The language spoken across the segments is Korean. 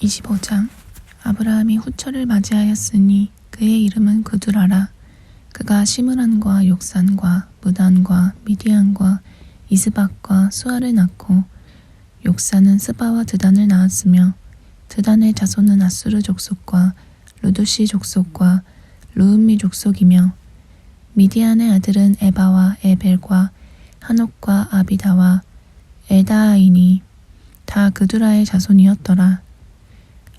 25장 아브라함이 후처를 맞이하였으니 그의 이름은 그두라라. 그가 시므란과 욕산과 무단과 미디안과 이스박과 수아를 낳고 욕산은 스바와 드단을 낳았으며 드단의 자손은 아수르 족속과 루두시 족속과 루음미 족속이며 미디안의 아들은 에바와 에벨과 한옥과 아비다와 엘다아이니 다 그두라의 자손이었더라.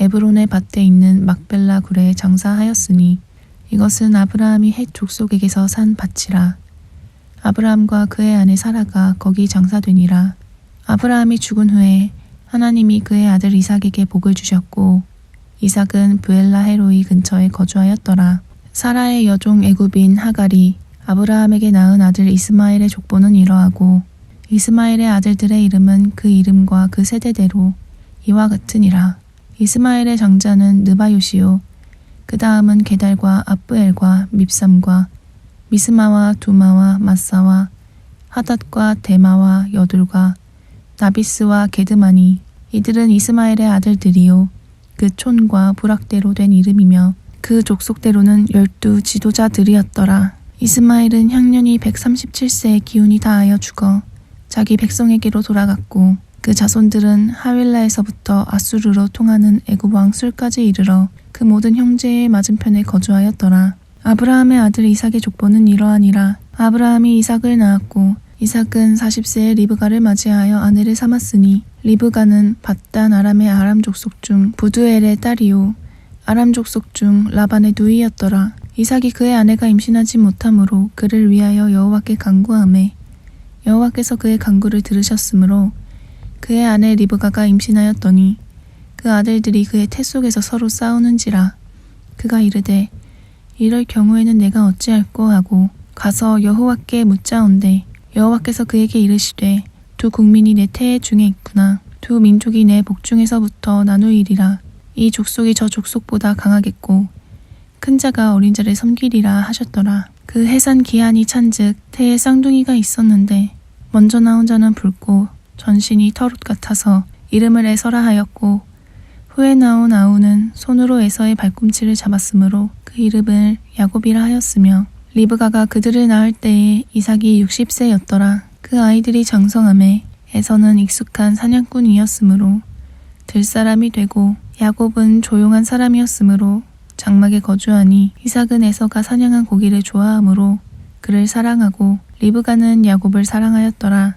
에브론의 밭에 있는 막벨라 굴에 장사하였으니 이것은 아브라함이 헷 족속에게서 산 밭이라. 아브라함과 그의 아내 사라가 거기 장사되니라. 아브라함이 죽은 후에 하나님이 그의 아들 이삭에게 복을 주셨고 이삭은 부엘라 헤로이 근처에 거주하였더라. 사라의 여종 애굽인 하갈이 아브라함에게 낳은 아들 이스마엘의 족보는 이러하고 이스마엘의 아들들의 이름은 그 이름과 그 세대대로 이와 같으니라. 이스마엘의 장자는 느바요시요. 그 다음은 게달과 아브엘과 밉삼과 미스마와 두마와 마사와 하닷과 데마와 여둘과 나비스와 게드마니 이들은 이스마엘의 아들들이요. 그 촌과 부락대로 된 이름이며 그 족속대로는 열두 지도자들이었더라. 이스마엘은 향년이 137세의 기운이 다하여 죽어 자기 백성에게로 돌아갔고 그 자손들은 하윌라에서부터 아수르로 통하는 애굽 왕 술까지 이르러 그 모든 형제의 맞은편에 거주하였더라. 아브라함의 아들 이삭의 족보는 이러하니라. 아브라함이 이삭을 낳았고 이삭은 40세에 리브가를 맞이하여 아내를 삼았으니 리브가는 바단 아람의 아람 족속 중 부두엘의 딸이요 아람 족속 중 라반의 누이였더라. 이삭이 그의 아내가 임신하지 못하므로 그를 위하여 여호와께 간구하매 여호와께서 그의 간구를 들으셨으므로 그의 아내 리브가가 임신하였더니 그 아들들이 그의 태 속에서 서로 싸우는지라 그가 이르되 이럴 경우에는 내가 어찌할꼬? 하고 가서 여호와께 묻자온대. 여호와께서 그에게 이르시되 두 국민이 내 태의 중에 있구나. 두 민족이 내 복중에서부터 나누이리라. 이 족속이 저 족속보다 강하겠고 큰 자가 어린 자를 섬기리라 하셨더라. 그 해산 기한이 찬즉 태에 쌍둥이가 있었는데 먼저 나온 자는 붉고 전신이 털옷 같아서 이름을 에서라 하였고 후에 나온 아우는 손으로 에서의 발꿈치를 잡았으므로 그 이름을 야곱이라 하였으며 리브가가 그들을 낳을 때에 이삭이 60세였더라. 그 아이들이 장성함에 에서는 익숙한 사냥꾼이었으므로 들사람이 되고 야곱은 조용한 사람이었으므로 장막에 거주하니 이삭은 에서가 사냥한 고기를 좋아하므로 그를 사랑하고 리브가는 야곱을 사랑하였더라.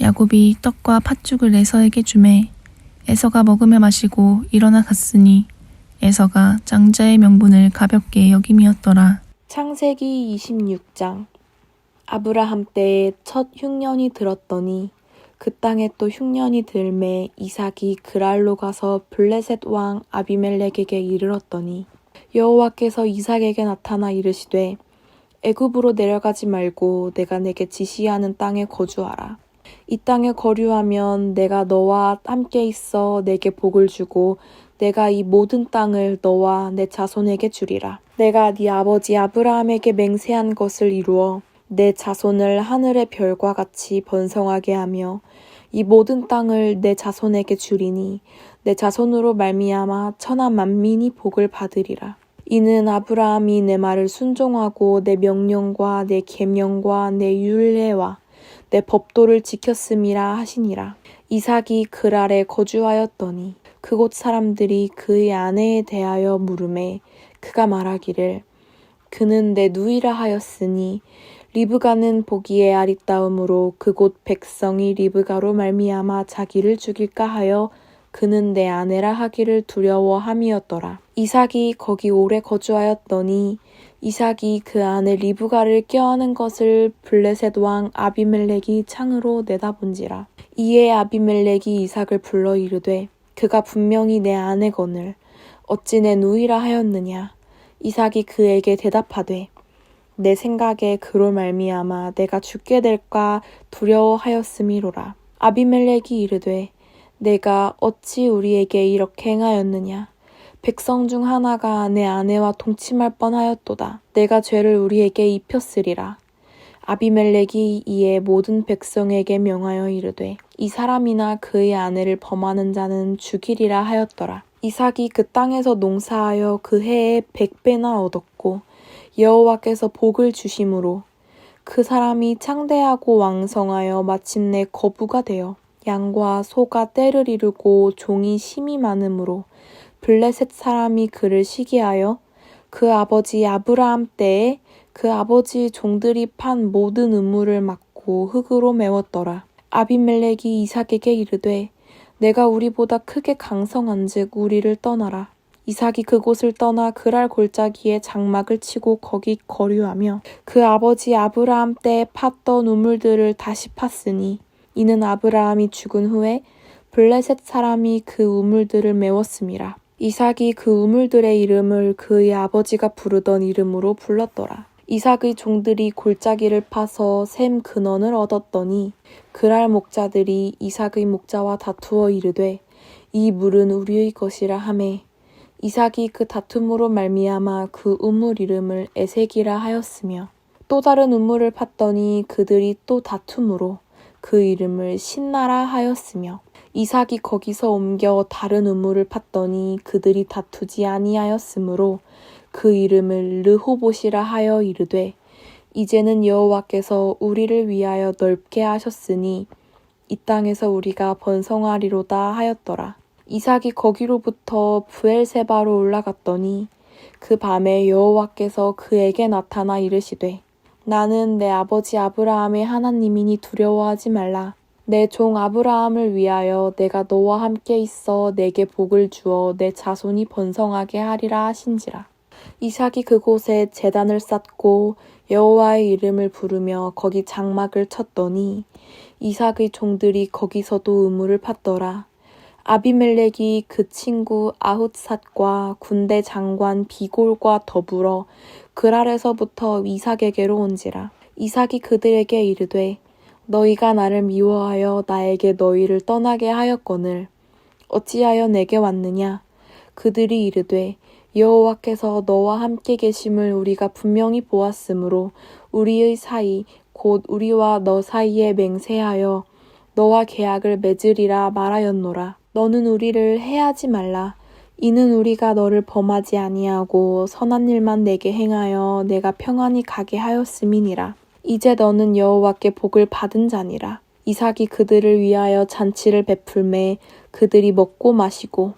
야곱이 떡과 팥죽을 에서에게 주매 에서가 먹으며 마시고 일어나 갔으니 에서가 장자의 명분을 가볍게 여김이었더라. 창세기 26장 아브라함 때에 첫 흉년이 들었더니 그 땅에 또 흉년이 들매 이삭이 그랄로 가서 블레셋 왕 아비멜렉에게 이르렀더니 여호와께서 이삭에게 나타나 이르시되 애굽으로 내려가지 말고 내가 내게 지시하는 땅에 거주하라. 이 땅에 거류하면 내가 너와 함께 있어 내게 복을 주고 내가 이 모든 땅을 너와 내 자손에게 주리라. 내가 네 아버지 아브라함에게 맹세한 것을 이루어 내 자손을 하늘의 별과 같이 번성하게 하며 이 모든 땅을 내 자손에게 주리니 내 자손으로 말미암아 천하 만민이 복을 받으리라. 이는 아브라함이 내 말을 순종하고 내 명령과 내 계명과 내 율례와 내 법도를 지켰음이라 하시니라. 이삭이 그랄에 거주하였더니 그곳 사람들이 그의 아내에 대하여 물음에 그가 말하기를 그는 내 누이라 하였으니 리브가는 보기에 아리따움으로 그곳 백성이 리브가로 말미암아 자기를 죽일까 하여 그는 내 아내라 하기를 두려워함이었더라. 이삭이 거기 오래 거주하였더니 이삭이 그 아내 리브가를 껴안은 것을 블레셋 왕 아비멜렉이 창으로 내다본지라. 이에 아비멜렉이 이삭을 불러 이르되 그가 분명히 내 아내거늘 어찌 내 누이라 하였느냐. 이삭이 그에게 대답하되 내 생각에 그로 말미암아 내가 죽게 될까 두려워하였음이로라. 아비멜렉이 이르되 내가 어찌 우리에게 이렇게 행하였느냐. 백성 중 하나가 내 아내와 동침할 뻔하였도다. 내가 죄를 우리에게 입혔으리라. 아비멜렉이 이에 모든 백성에게 명하여 이르되 이 사람이나 그의 아내를 범하는 자는 죽이리라 하였더라. 이삭이 그 땅에서 농사하여 그 해에 백배나 얻었고 여호와께서 복을 주심으로 그 사람이 창대하고 왕성하여 마침내 거부가 되어 양과 소가 때를 이루고 종이 심이 많으므로 블레셋 사람이 그를 시기하여 그 아버지 아브라함 때에 그 아버지 종들이 판 모든 우물을 막고 흙으로 메웠더라. 아비멜렉이 이삭에게 이르되 내가 우리보다 크게 강성한즉 우리를 떠나라. 이삭이 그곳을 떠나 그랄 골짜기에 장막을 치고 거기 거류하며 그 아버지 아브라함 때 팠던 우물들을 다시 팠으니 이는 아브라함이 죽은 후에 블레셋 사람이 그 우물들을 메웠음이라. 이삭이 그 우물들의 이름을 그의 아버지가 부르던 이름으로 불렀더라. 이삭의 종들이 골짜기를 파서 샘 근원을 얻었더니 그랄 목자들이 이삭의 목자와 다투어 이르되 이 물은 우리의 것이라 하매 이삭이 그 다툼으로 말미암아 그 우물 이름을 에색이라 하였으며 또 다른 우물을 팠더니 그들이 또 다툼으로 그 이름을 신나라 하였으며 이삭이 거기서 옮겨 다른 우물을 팠더니 그들이 다투지 아니하였으므로 그 이름을 르호봇이라 하여 이르되 이제는 여호와께서 우리를 위하여 넓게 하셨으니 이 땅에서 우리가 번성하리로다 하였더라. 이삭이 거기로부터 부엘세바로 올라갔더니 그 밤에 여호와께서 그에게 나타나 이르시되 나는 내 아버지 아브라함의 하나님이니 두려워하지 말라. 내 종 아브라함을 위하여 내가 너와 함께 있어 내게 복을 주어 내 자손이 번성하게 하리라 하신지라. 이삭이 그곳에 제단을 쌓고 여호와의 이름을 부르며 거기 장막을 쳤더니 이삭의 종들이 거기서도 우물을 팠더라. 아비멜렉이 그 친구 아훗삿과 군대 장관 비골과 더불어 그랄에서부터 이삭에게로 온지라. 이삭이 그들에게 이르되 너희가 나를 미워하여 나에게 너희를 떠나게 하였거늘 어찌하여 내게 왔느냐? 그들이 이르되 여호와께서 너와 함께 계심을 우리가 분명히 보았으므로 우리의 사이 곧 우리와 너 사이에 맹세하여 너와 계약을 맺으리라 말하였노라. 너는 우리를 해하지 말라. 이는 우리가 너를 범하지 아니하고 선한 일만 내게 행하여 내가 평안히 가게 하였음이니라. 이제 너는 여호와께 복을 받은 자니라. 이삭이 그들을 위하여 잔치를 베풀매 그들이 먹고 마시고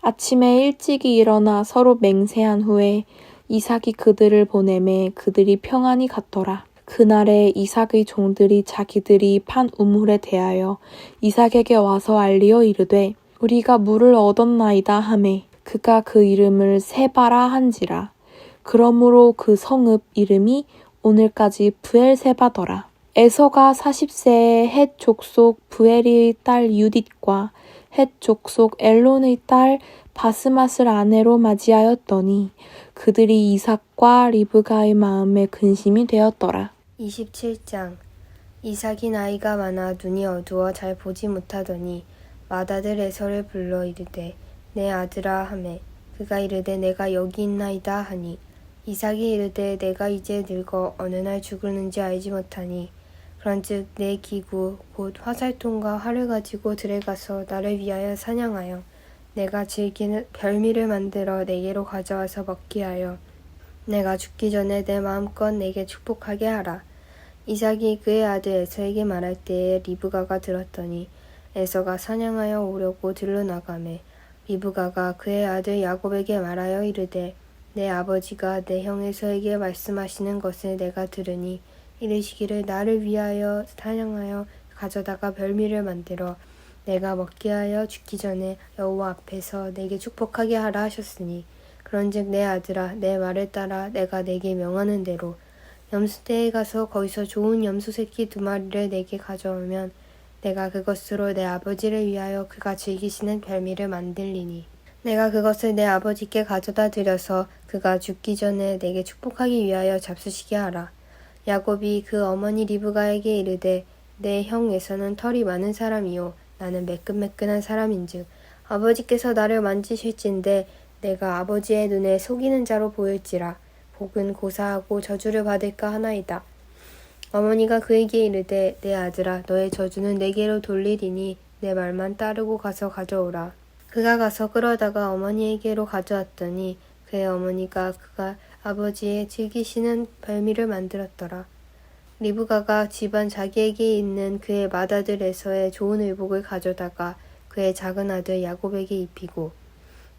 아침에 일찍이 일어나 서로 맹세한 후에 이삭이 그들을 보내매 그들이 평안히 갔더라. 그날에 이삭의 종들이 자기들이 판 우물에 대하여 이삭에게 와서 알리어 이르되 우리가 물을 얻었나이다 하매 그가 그 이름을 세바라 한지라. 그러므로 그 성읍 이름이 오늘까지 부엘세바더라. 에서가 40세에 헷 족속 부엘의 딸 유딧과 헷 족속 엘론의 딸 바스맛을 아내로 맞이하였더니 그들이 이삭과 리브가의 마음에 근심이 되었더라. 27장. 이삭이 나이가 많아 눈이 어두워 잘 보지 못하더니 맏아들 에서를 불러 이르되 내 아들아 하매 그가 이르되 내가 여기 있나이다 하니. 이삭이 이르되 내가 이제 늙어 어느 날 죽을는지 알지 못하니. 그런즉 내 기구 곧 화살통과 활을 가지고 들에 가서 나를 위하여 사냥하여 내가 즐기는 별미를 만들어 내게로 가져와서 먹게 하여 내가 죽기 전에 내 마음껏 내게 축복하게 하라. 이삭이 그의 아들 에서에게 말할 때에 리브가가 들었더니 에서가 사냥하여 오려고 들러 나가매 리브가가 그의 아들 야곱에게 말하여 이르되 내 아버지가 내 형 에서에게 말씀하시는 것을 내가 들으니 이르시기를 나를 위하여 사냥하여 가져다가 별미를 만들어 내가 먹게 하여 죽기 전에 여호와 앞에서 내게 축복하게 하라 하셨으니 그런즉 내 아들아 내 말을 따라 내가 내게 명하는 대로. 염소대에 가서 거기서 좋은 염소 새끼 두 마리를 내게 가져오면 내가 그것으로 내 아버지를 위하여 그가 즐기시는 별미를 만들리니. 내가 그것을 내 아버지께 가져다 드려서 그가 죽기 전에 내게 축복하기 위하여 잡수시게 하라. 야곱이 그 어머니 리브가에게 이르되 내 형 에서는 털이 많은 사람이요. 나는 매끈매끈한 사람인즉 아버지께서 나를 만지실진데 내가 아버지의 눈에 속이는 자로 보일지라 복은 고사하고 저주를 받을까 하나이다. 어머니가 그에게 이르되 내 아들아 너의 저주는 내게로 돌리리니 내 말만 따르고 가서 가져오라. 그가 가서 끌어다가 어머니에게로 가져왔더니 그의 어머니가 그가 아버지의 즐기시는 별미를 만들었더라. 리브가가 집안 자기에게 있는 그의 맏아들에서의 좋은 의복을 가져다가 그의 작은 아들 야곱에게 입히고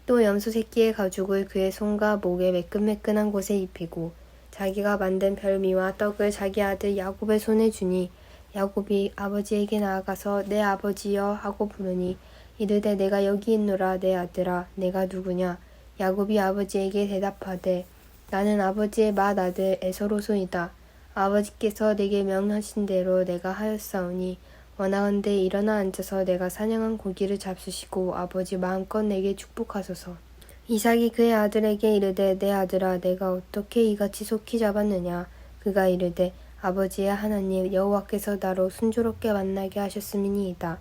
또 염소 새끼의 가죽을 그의 손과 목에 매끈매끈한 곳에 입히고 자기가 만든 별미와 떡을 자기 아들 야곱의 손에 주니 야곱이 아버지에게 나아가서 내 아버지여 하고 부르니 이르되 내가 여기 있노라 내 아들아 내가 누구냐? 야곱이 아버지에게 대답하되 나는 아버지의 맏아들 에서로소이다. 아버지께서 내게 명하신 대로 내가 하였사오니 원하건대 일어나 앉아서 내가 사냥한 고기를 잡수시고 아버지 마음껏 내게 축복하소서. 이삭이 그의 아들에게 이르되 내 아들아 내가 어떻게 이같이 속히 잡았느냐 그가 이르되 아버지의 하나님 여호와께서 나로 순조롭게 만나게 하셨음이니이다.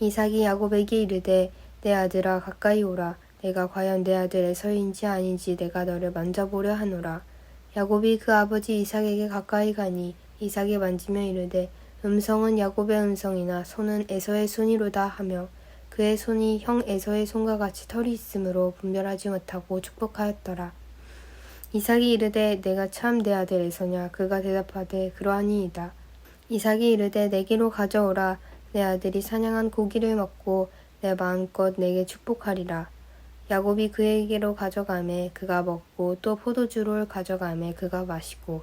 이삭이 야곱에게 이르되 내 아들아 가까이 오라 내가 과연 내 아들 에서인지 아닌지 내가 너를 만져보려 하노라. 야곱이 그 아버지 이삭에게 가까이 가니 이삭이 만지며 이르되 음성은 야곱의 음성이나 손은 에서의 손이로다 하며 그의 손이 형 에서의 손과 같이 털이 있으므로 분별하지 못하고 축복하였더라. 이삭이 이르되 내가 참 내 아들 에서냐 그가 대답하되 그러하니이다. 이삭이 이르되 내게로 가져오라 내 아들이 사냥한 고기를 먹고 내 마음껏 내게 축복하리라. 야곱이 그에게로 가져가매 그가 먹고 또 포도주를 가져가매 그가 마시고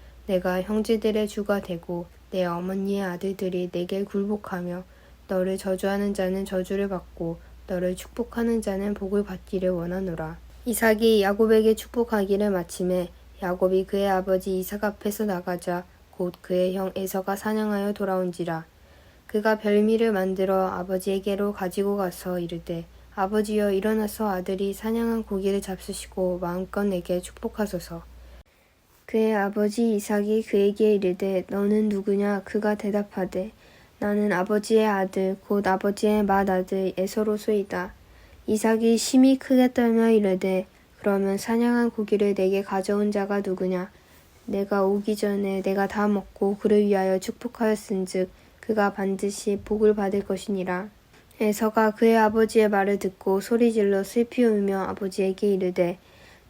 내가 형제들의 주가 되고 내 어머니의 아들들이 내게 굴복하며 너를 저주하는 자는 저주를 받고 너를 축복하는 자는 복을 받기를 원하노라. 이삭이 야곱에게 축복하기를 마침에 야곱이 그의 아버지 이삭 앞에서 나가자 곧 그의 형 에서가 사냥하여 돌아온지라. 그가 별미를 만들어 아버지에게로 가지고 가서 이르되 아버지여 일어나서 아들이 사냥한 고기를 잡수시고 마음껏 내게 축복하소서. 그의 아버지 이삭이 그에게 이르되 너는 누구냐 그가 대답하되 나는 아버지의 아들 곧 아버지의 맏아들 에서로소이다. 이삭이 심히 크게 떨며 이르되 그러면 사냥한 고기를 내게 가져온 자가 누구냐 내가 오기 전에 내가 다 먹고 그를 위하여 축복하였은즉 그가 반드시 복을 받을 것이니라. 에서가 그의 아버지의 말을 듣고 소리질러 슬피 울며 아버지에게 이르되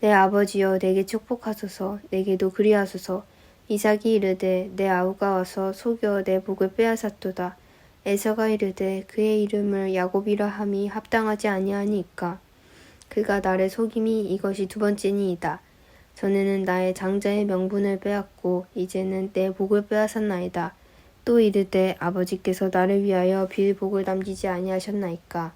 내 아버지여 내게 축복하소서. 내게도 그리하소서. 이삭이 이르되 내 아우가 와서 속여 내 복을 빼앗았도다. 에서가 이르되 그의 이름을 야곱이라 함이 합당하지 아니하니까. 그가 나를 속임이 이것이 두 번째니이다. 전에는 나의 장자의 명분을 빼앗고 이제는 내 복을 빼앗았나이다. 또 이르되 아버지께서 나를 위하여 빌복을 남기지 아니하셨나이까.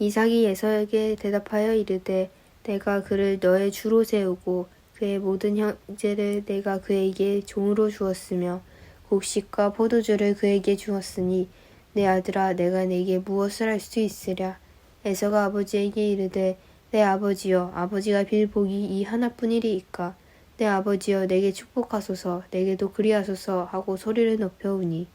이삭이 에서에게 대답하여 이르되 내가 그를 너의 주로 세우고 그의 모든 형제를 내가 그에게 종으로 주었으며 곡식과 포도주를 그에게 주었으니 내 아들아 내가 내게 무엇을 할 수 있으랴? 에서가 아버지에게 이르되 내 아버지여 아버지가 빌 복이 이 하나뿐이리이까? 내 아버지여 내게 축복하소서 내게도 그리하소서 하고 소리를 높여우니.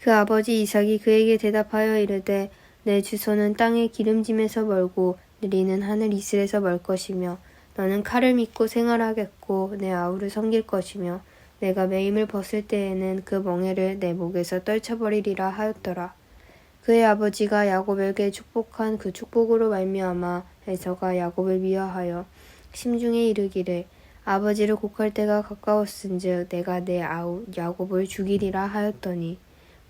그 아버지 이삭이 그에게 대답하여 이르되 내 주소는 땅의 기름짐에서 멀고 내리는 하늘 이슬에서 멀 것이며 너는 칼을 믿고 생활하겠고 내 아우를 섬길 것이며 내가 매임을 벗을 때에는 그 멍에를 내 목에서 떨쳐버리리라 하였더라. 그의 아버지가 야곱에게 축복한 그 축복으로 말미암아 에서가 야곱을 미워하여 심중에 이르기를 아버지를 곡할 때가 가까웠은즉 내가 내 아우 야곱을 죽이리라 하였더니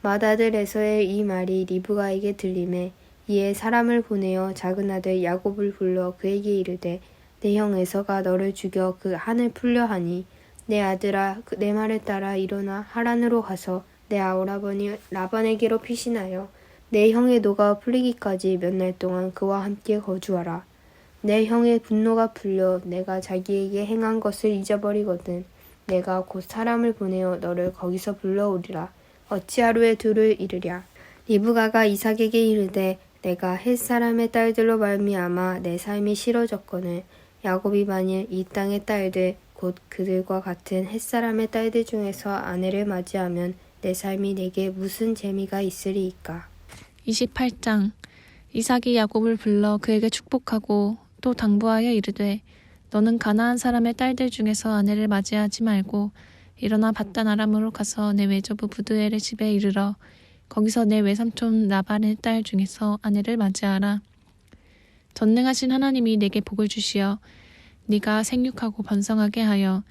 맏아들 에서의 이 말이 리브가에게 들림에 이에 사람을 보내어 작은 아들 야곱을 불러 그에게 이르되 내 형 에서가 너를 죽여 그 한을 풀려 하니 내 아들아 그내 말에 따라 일어나 하란으로 가서 내 아우라버니 라반에게로 피신하여 내 형의 노가 풀리기까지 몇 날 동안 그와 함께 거주하라. 내 형의 분노가 풀려 내가 자기에게 행한 것을 잊어버리거든. 내가 곧 사람을 보내어 너를 거기서 불러오리라. 어찌 하루에 둘을 이르랴. 리브가가 이삭에게 이르되 내가 햇 사람의 딸들로 말미암아 내 삶이 싫어졌거늘 야곱이 만일 이 땅의 딸들 곧 그들과 같은 햇 사람의 딸들 중에서 아내를 맞이하면 내 삶이 내게 무슨 재미가 있으리이까. 28장 이삭이 야곱을 불러 그에게 축복하고 또 당부하여 이르되 너는 가나안 사람의 딸들 중에서 아내를 맞이하지 말고 일어나 바단 아람으로 가서 내 외조부 부드엘의 집에 이르러 거기서 내 외삼촌 라반의 딸 중에서 아내를 맞이하라 전능하신 하나님이 내게 복을 주시어 네가 생육하고 번성하게 하여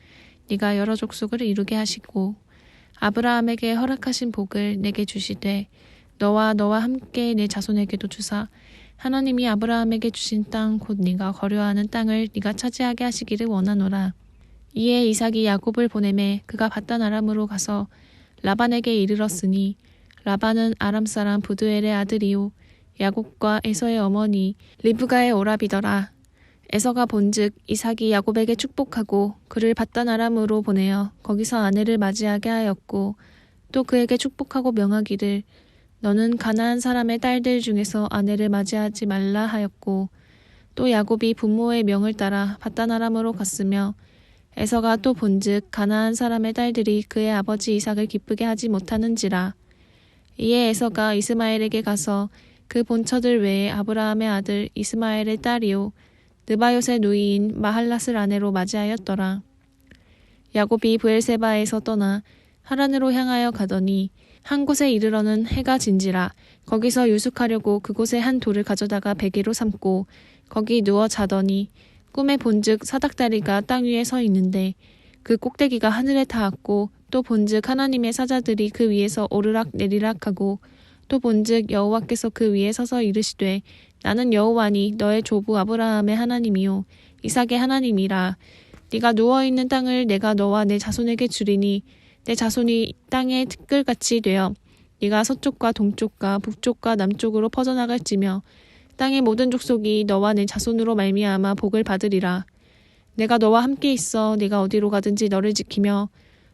네가 여러 족속을 이루게 하시고 아브라함에게 허락하신 복을 내게 주시되 너와 너와 함께 내 자손에게도 주사 하나님이 아브라함에게 주신 땅 곧 네가 거류하는 땅을 네가 차지하게 하시기를 원하노라. 이에 이삭이 야곱을 보내매 그가 바단 아람으로 가서 라반에게 이르렀으니 라반은 아람 사람 부두엘의 아들이요 야곱과 에서의 어머니 리브가의 오라비더라. 에서가 본즉 이삭이 야곱에게 축복하고 그를 바단 아람으로 보내어 거기서 아내를 맞이하게 하였고 또 그에게 축복하고 명하기를 너는 가나안 사람의 딸들 중에서 아내를 맞이하지 말라 하였고 또 야곱이 부모의 명을 따라 바단 아람으로 갔으며 에서가 또 본즉 가나안 사람의 딸들이 그의 아버지 이삭을 기쁘게 하지 못하는지라 이에 에서가 이스마엘에게 가서 그 본처들 외에 아브라함의 아들 이스마엘의 딸이요 느바요의 누이인 마할랏을 아내로 맞이하였더라. 야곱이 브엘세바에서 떠나 하란으로 향하여 가더니 한 곳에 이르러는 해가 진지라 거기서 유숙하려고 그곳에 한 돌을 가져다가 베개로 삼고 거기 누워 자더니 꿈에 본즉 사닥다리가 땅 위에 서 있는데 그 꼭대기가 하늘에 닿았고 또 본즉 하나님의 사자들이 그 위에서 오르락 내리락하고 또 본즉 여호와께서 그 위에 서서 이르시되 나는 여호와니 너의 조부 아브라함의 하나님이요 이삭의 하나님이라 네가 누워 있는 땅을 내가 너와 내 자손에게 주리니 내 자손이 땅의 티끌같이 되어 네가 서쪽과 동쪽과 북쪽과 남쪽으로 퍼져나갈지며 땅의 모든 족속이 너와 내 자손으로 말미암아 복을 받으리라. 내가 너와 함께 있어 네가 어디로 가든지 너를 지키며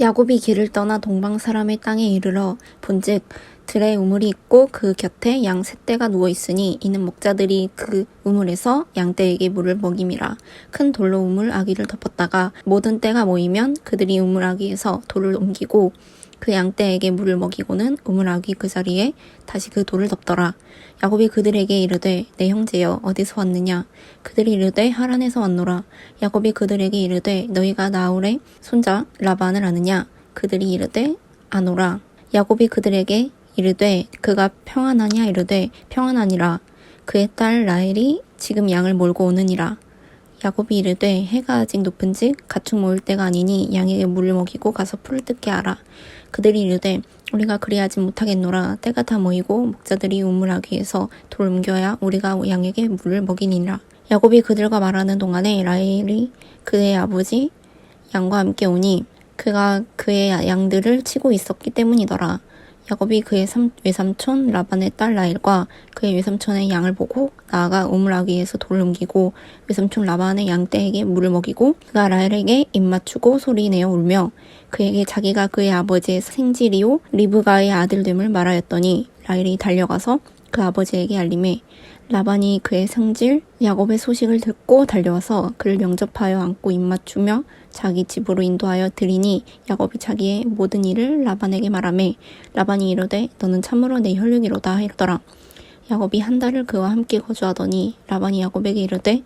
야곱이 길을 떠나 동방 사람의 땅에 이르러 본즉 들에 우물이 있고 그 곁에 양 셋대가 누워 있으니 이는 목자들이 그 우물에서 양떼에게 물을 먹임이라. 큰 돌로 우물 아기를 덮었다가 모든 떼가 모이면 그들이 우물 아기에서 돌을 옮기고 그 양떼에게 물을 먹이고는 우물 아기 그 자리에 다시 그 돌을 덮더라. 야곱이 그들에게 이르되 내 형제여 어디서 왔느냐? 그들이 이르되 하란에서 왔노라. 야곱이 그들에게 이르되 너희가 나홀의 손자 라반을 아느냐? 그들이 이르되 아노라. 야곱이 그들에게 이르되 그가 평안하냐? 이르되 평안하니라. 그의 딸 라헬이 지금 양을 몰고 오느니라. 야곱이 이르되 해가 아직 높은즉 가축 모을 때가 아니니 양에게 물을 먹이고 가서 풀을 뜯게 하라. 그들이 이르되 우리가 그리하지 못하겠노라 때가 다 모이고 목자들이 우물하기 위해서 돌 옮겨야 우리가 양에게 물을 먹이니라. 야곱이 그들과 말하는 동안에 라헬이 그의 아버지 양과 함께 오니 그가 그의 양들을 치고 있었기 때문이더라. 야곱이 그의 삼- 외삼촌 라반의 딸 라헬과 그의 외삼촌의 양을 보고 나아가 우물하기 위해서 돌을 옮기고 외삼촌 라반의 양떼에게 물을 먹이고 그가 라헬에게 입 맞추고 소리내어 울며 그에게 자기가 그의 아버지의 생지리오 리브가의 아들됨을 말하였더니 라헬이 달려가서 그 아버지에게 알림해 라반이 그의 성질 야곱의 소식을 듣고 달려와서 그를 영접하여 안고 입 맞추며 자기 집으로 인도하여 드리니 야곱이 자기의 모든 일을 라반에게 말하매 라반이 이르되 너는 참으로 내 혈육이로다 하였더라. 야곱이 한 달을 그와 함께 거주하더니 라반이 야곱에게 이르되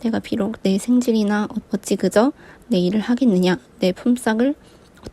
내가 비록 내 생질이나 어찌 그저 내 일을 하겠느냐? 내 품삯을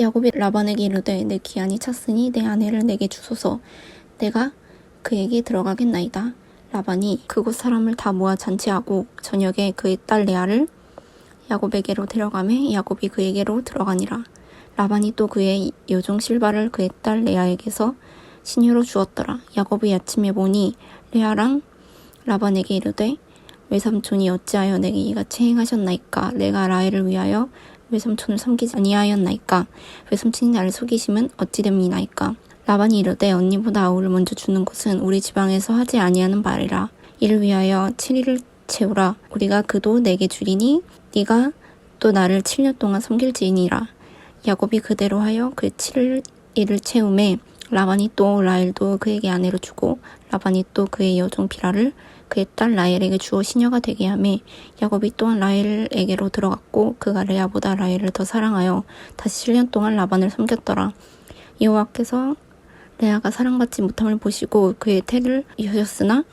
야곱이 라반에게 이르되 내 기한이 찼으니 내 아내를 내게 주소서 내가 그에게 들어가겠나이다. 라반이 그곳 사람을 다 모아 잔치하고 저녁에 그의 딸 레아를 야곱에게로 데려가매 야곱이 그에게로 들어가니라. 라반이 또 그의 여종 실바를 그의 딸 레아에게서 신유로 주었더라. 야곱이 아침에 보니 레아랑 라반에게 이르되 외삼촌이 어찌하여 내게 이같이 행하셨나이까 내가 라헬을 위하여 외삼촌을 섬기지 아니하였나이까? 외삼촌이 나를 속이심은 어찌 됨이나이까? 라반이 이르되 언니보다 아우를 먼저 주는 것은 우리 지방에서 하지 아니하는 바리라. 이를 위하여 7일을 채우라. 우리가 그도 내게 주리니 네가 또 나를 7년 동안 섬길지니라. 야곱이 그대로 하여 그 7일을 채움에 라반이 또 라헬도 그에게 아내로 주고 라반이 또 그의 여종 비라를 그의 딸 라헬에게 주어 시녀가 되게 하매 야곱이 또한 라헬에게로 들어갔고 그가 레아보다 라헬을 더 사랑하여 다시 7년 동안 라반을 섬겼더라. 여호와께서 레아가 사랑받지 못함을 보시고 그의 태를 여셨으나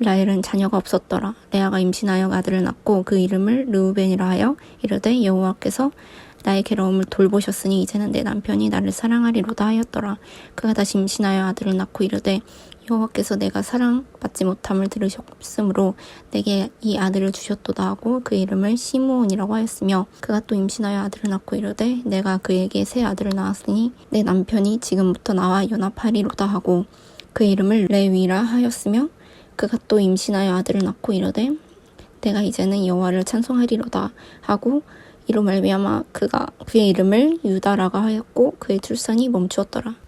라헬은 자녀가 없었더라. 레아가 임신하여 아들을 낳고 그 이름을 르우벤이라 하여 이르되 여호와께서 나의 괴로움을 돌보셨으니 이제는 내 남편이 나를 사랑하리로다 하였더라. 그가 다시 임신하여 아들을 낳고 이르되 여호와께서 내가 사랑받지 못함을 들으셨으므로 내게 이 아들을 주셨도다 하고 그 이름을 시므온이라고 하였으며 그가 또 임신하여 아들을 낳고 이르되 내가 그에게 새 아들을 낳았으니 내 남편이 지금부터 나와 연합하리로다 하고 그 이름을 레위라 하였으며 그가 또 임신하여 아들을 낳고 이르되 내가 이제는 여호와를 찬송하리로다 하고 이로 말미암아 그가 그의 이름을 유다라고 하였고 그의 출산이 멈추었더라.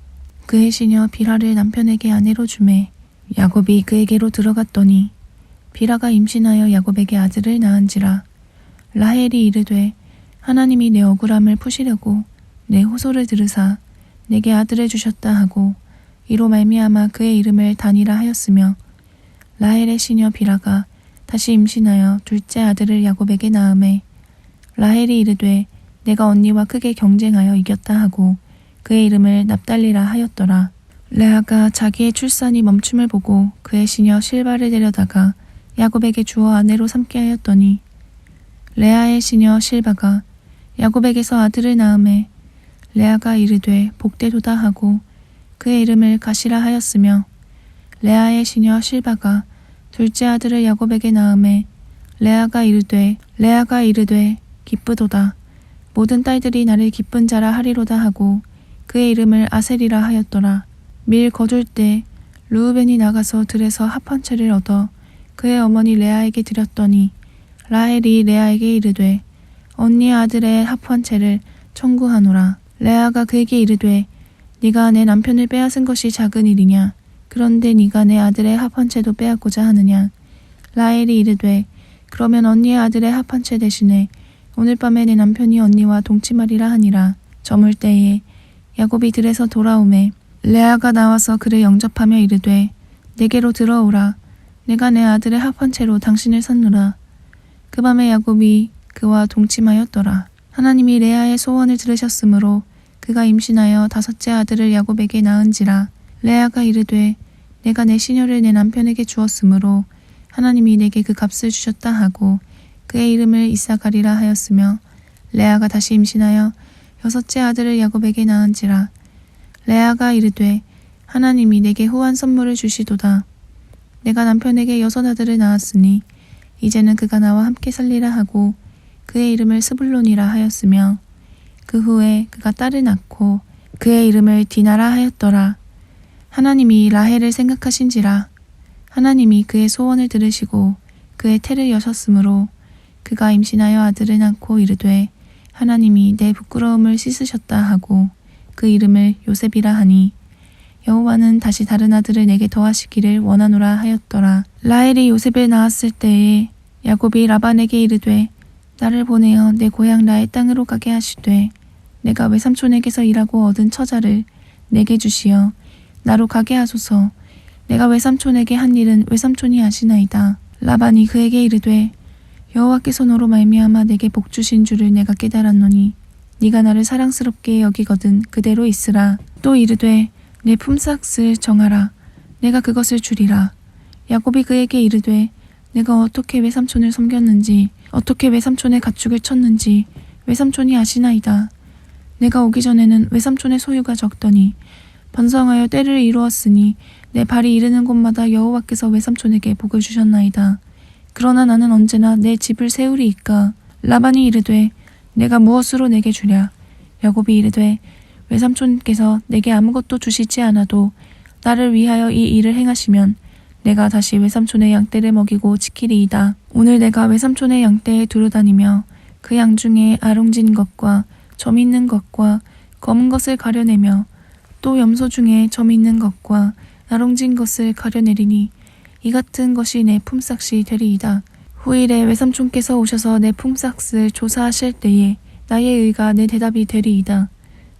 그의 시녀 비라를 남편에게 아내로 주매 야곱이 그에게로 들어갔더니 비라가 임신하여 야곱에게 아들을 낳은지라 라헬이 이르되 하나님이 내 억울함을 푸시려고 내 호소를 들으사 내게 아들을 주셨다 하고 이로 말미암아 그의 이름을 다니라 하였으며 라헬의 시녀 비라가 다시 임신하여 둘째 아들을 야곱에게 낳음에 라헬이 이르되 내가 언니와 크게 경쟁하여 이겼다 하고 그의 이름을 납달리라 하였더라. 레아가 자기의 출산이 멈춤을 보고 그의 시녀 실바를 데려다가 야곱에게 주어 아내로 삼게 하였더니 레아의 시녀 실바가 야곱에게서 아들을 낳음에 레아가 이르되 복되도다 하고 그의 이름을 가시라 하였으며 레아의 시녀 실바가 둘째 아들을 야곱에게 낳음에 레아가 이르되 레아가 이르되 기쁘도다 모든 딸들이 나를 기쁜 자라 하리로다 하고 그의 이름을 아셀이라 하였더라. 밀 거둘 때 루우벤이 나가서 들에서 합한 채를 얻어 그의 어머니 레아에게 드렸더니 라헬이 레아에게 이르되 언니 아들의 합한 채를 청구하노라. 레아가 그에게 이르되 네가 내 남편을 빼앗은 것이 작은 일이냐 그런데 네가 내 아들의 합한 채도 빼앗고자 하느냐 라헬이 이르되 그러면 언니의 아들의 합한 채 대신에 오늘 밤에 내 남편이 언니와 동침하리라 하니라 저물 때에 야곱이 들에서 돌아오매 레아가 나와서 그를 영접하며 이르되 내게로 들어오라. 내가 내 아들의 합한 채로 당신을 샀노라. 그 밤에 야곱이 그와 동침하였더라. 하나님이 레아의 소원을 들으셨으므로 그가 임신하여 다섯째 아들을 야곱에게 낳은지라. 레아가 이르되 내가 내 시녀를 내 남편에게 주었으므로 하나님이 내게 그 값을 주셨다 하고 그의 이름을 이사가리라 하였으며 레아가 다시 임신하여 여섯째 아들을 야곱에게 낳은지라. 레아가 이르되 하나님이 내게 후한 선물을 주시도다. 내가 남편에게 여섯 아들을 낳았으니 이제는 그가 나와 함께 살리라 하고 그의 이름을 스불론이라 하였으며 그 후에 그가 딸을 낳고 그의 이름을 디나라 하였더라. 하나님이 라헬을 생각하신지라. 하나님이 그의 소원을 들으시고 그의 태를 여셨으므로 그가 임신하여 아들을 낳고 이르되 하나님이 내 부끄러움을 씻으셨다 하고 그 이름을 요셉이라 하니 여호와는 다시 다른 아들을 내게 더하시기를 원하노라 하였더라. 라헬이 요셉을 낳았을 때에 야곱이 라반에게 이르되 나를 보내어 내 고향 라의 땅으로 가게 하시되 내가 외삼촌에게서 일하고 얻은 처자를 내게 주시어 나로 가게 하소서 내가 외삼촌에게 한 일은 외삼촌이 하시나이다 라반이 그에게 이르되 여호와께서 너로 말미암아 내게 복 주신 줄을 내가 깨달았노니 네가 나를 사랑스럽게 여기거든 그대로 있으라 또 이르되 내 품삯을 정하라 내가 그것을 주리라 야곱이 그에게 이르되 내가 어떻게 외삼촌을 섬겼는지 어떻게 외삼촌의 가축을 쳤는지 외삼촌이 아시나이다. 내가 오기 전에는 외삼촌의 소유가 적더니 번성하여 때를 이루었으니 내 발이 이르는 곳마다 여호와께서 외삼촌에게 복을 주셨나이다. 그러나 나는 언제나 내 집을 세우리이까. 라반이 이르되 내가 무엇으로 내게 주랴. 야곱이 이르되 외삼촌께서 내게 아무것도 주시지 않아도 나를 위하여 이 일을 행하시면 내가 다시 외삼촌의 양떼를 먹이고 지키리이다. 오늘 내가 외삼촌의 양떼에 두루 다니며 그 양 중에 아롱진 것과 점 있는 것과 검은 것을 가려내며 또 염소 중에 점 있는 것과 아롱진 것을 가려내리니 이 같은 것이 내 품삯이 되리이다. 후일에 외삼촌께서 오셔서 내 품삯을 조사하실 때에 나의 의가 내 대답이 되리이다.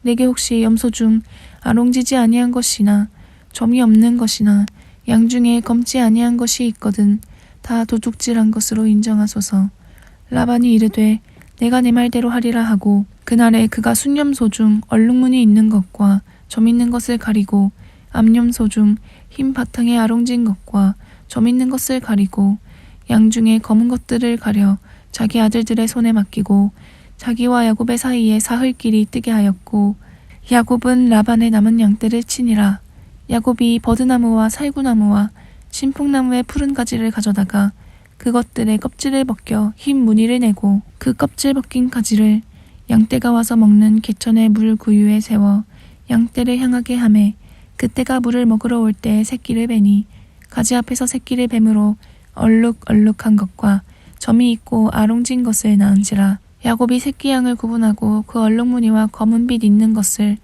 내게 혹시 염소 중 아롱지지 아니한 것이나 점이 없는 것이나 양 중에 검지 아니한 것이 있거든 다 도둑질한 것으로 인정하소서. 라반이 이르되 내가 내 말대로 하리라 하고 그날에 그가 순염소 중 얼룩무늬 있는 것과 점 있는 것을 가리고 암염소 중 흰 바탕에 아롱진 것과 점 있는 것을 가리고 양 중에 검은 것들을 가려 자기 아들들의 손에 맡기고 자기와 야곱의 사이에 사흘 길이 뜨게 하였고 야곱은 라반의 남은 양떼를 치니라. 야곱이 버드나무와 살구나무와 신풍나무의 푸른 가지를 가져다가 그것들의 껍질을 벗겨 흰 무늬를 내고 그 껍질 벗긴 가지를 양떼가 와서 먹는 개천의 물 구유에 세워 양떼를 향하게 하매 그때가 물을 먹으러 올 때 새끼를 베니 가지 앞에서 새끼를 뱀으로 얼룩얼룩한 것과 점이 있고 아롱진 것을 낳은지라. 야곱이 새끼 양을 구분하고 그 얼룩 무늬와 검은 빛 있는 것을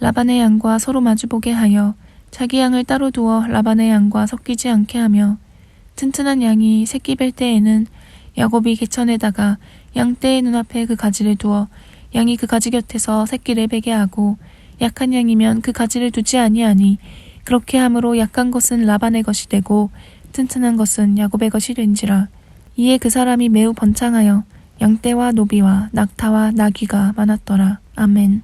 라반의 양과 서로 마주보게 하여 자기 양을 따로 두어 라반의 양과 섞이지 않게 하며 튼튼한 양이 새끼 뵐 때에는 야곱이 개천에다가 양떼의 눈앞에 그 가지를 두어 양이 그 가지 곁에서 새끼를 베게 하고 약한 양이면 그 가지를 두지 아니하니 그렇게 함으로 약한 것은 라반의 것이 되고 튼튼한 것은 야곱의 것이 된지라. 이에 그 사람이 매우 번창하여 양떼와 노비와 낙타와 나귀가 많았더라. 아멘